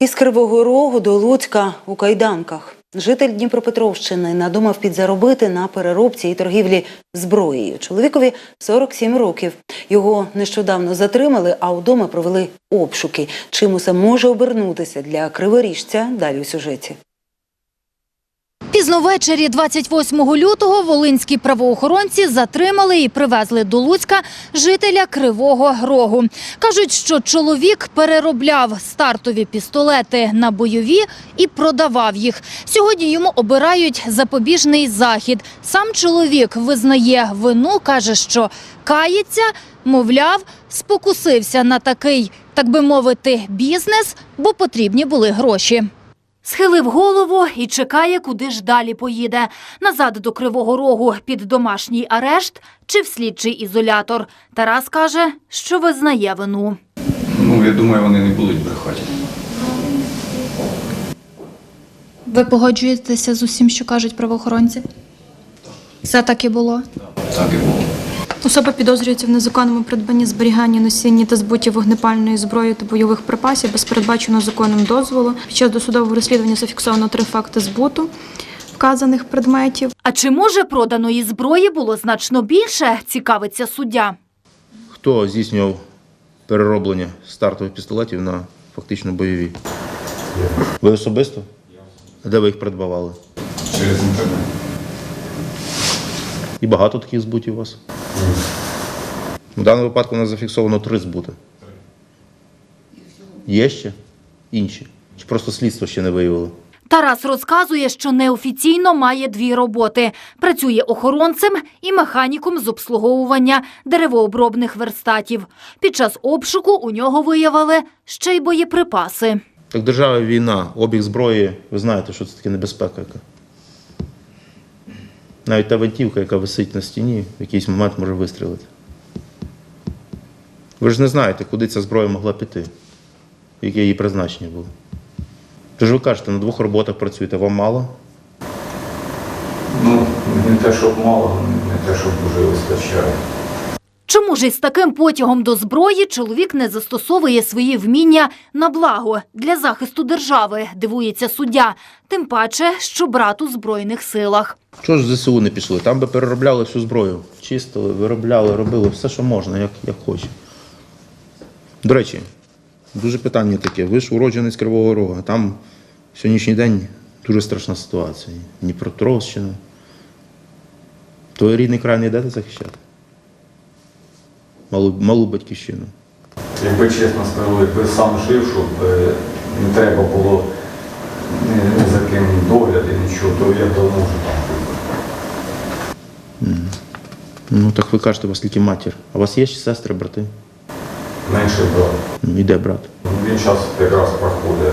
Із Кривого Рогу до Луцька у кайданках. Житель Дніпропетровщини надумав підзаробити на переробці і торгівлі зброєю. Чоловікові 47 років. Його нещодавно затримали, а вдома провели обшуки. Чим усе може обернутися для криворіжця? Далі у сюжеті. Пізно ввечері 28 лютого волинські правоохоронці затримали і привезли до Луцька жителя Кривого Рогу. Кажуть, що чоловік переробляв стартові пістолети на бойові і продавав їх. Сьогодні йому обирають запобіжний захід. Сам чоловік визнає вину, каже, що кається, мовляв, спокусився на такий, так би мовити, бізнес, бо потрібні були гроші. Схилив голову і чекає, куди ж далі поїде. Назад до Кривого Рогу під домашній арешт чи в слідчий ізолятор. Тарас каже, що визнає вину. Ну, я думаю, вони не будуть брехати. Ви погоджуєтеся з усім, що кажуть правоохоронці? Все так і було. Так і було. Особа підозрюється в незаконному придбанні, зберіганні, носінні та збуті вогнепальної зброї та бойових припасів без передбаченого законом дозволу. Під час досудового розслідування зафіксовано три факти збуту вказаних предметів. А чи може проданої зброї було значно більше, цікавиться суддя. Хто здійснював перероблення стартових пістолетів на фактично бойові? Ви особисто? Де ви їх придбавали? Через інтернет. І багато таких збутів у вас? У даному випадку у нас зафіксовано три збути. Є ще інші? Чи просто слідство ще не виявило? Тарас розказує, що неофіційно має дві роботи. Працює охоронцем і механіком з обслуговування деревообробних верстатів. Під час обшуку у нього виявили ще й боєприпаси. Так держава війна, обіг зброї, ви знаєте, що це таке небезпека яка. Навіть та винтівка, яка висить на стіні, в якийсь момент може вистрілити. Ви ж не знаєте, куди ця зброя могла піти, яке її призначення було. Тож ви кажете, на двох роботах працюєте, вам мало? Ну, не те, щоб мало, не те, щоб дуже вистачає. Чому ж із таким потягом до зброї чоловік не застосовує свої вміння на благо для захисту держави, дивується суддя. Тим паче, що брат у збройних силах. Чого ж ЗСУ не пішли? Там би переробляли всю зброю. Чистили, виробляли, робили все, що можна, як, як хоче. До речі, дуже питання таке. Ви ж уроджений з Кривого Рога. Там сьогоднішній день дуже страшна ситуація. Дніпропетровщина. Твій рідний край не йдете захищати? Малу, малу батьківщину. Якби чесно сказали, якби сам жив, щоб е, не треба було ні, ні за ким догляд і нічого, то я давно вже там був. Ну так ви кажете, у вас тільки матір. А у вас є ще сестри, брати? Менше брат. Ну, І де брат? Ну, Він час якраз проходить.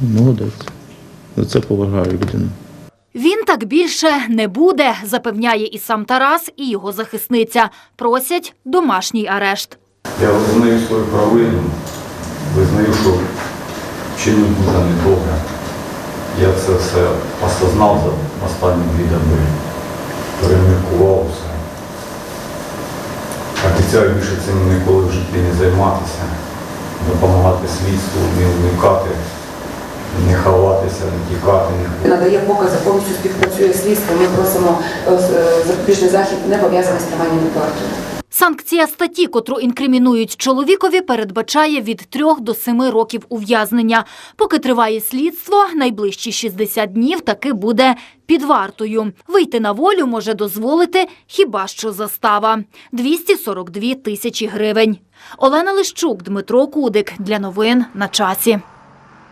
Молодець. За це поважаю людину. Він так більше не буде, запевняє і сам Тарас, і його захисниця. Просять домашній арешт. Я визнаю свою провину, визнаю, що вчинив дуже недобре. Я це все осознав за останні дві доби, переміркував все. Обіцяю більше цим ніколи в житті не займатися, допомагати слідству, не уникати, не ховатися, не тікати, не надає покази, повністю співпрацює з слідством. Ми просимо е, е, запобіжний захід не пов'язаний з триманням під вартою. Санкція статті, котру інкримінують чоловікові, передбачає від 3 до 7 років ув'язнення. Поки триває слідство, найближчі 60 днів таки буде під вартою. Вийти на волю може дозволити хіба що застава – 242 тисячі гривень. Олена Лищук, Дмитро Кудик. Для новин на часі.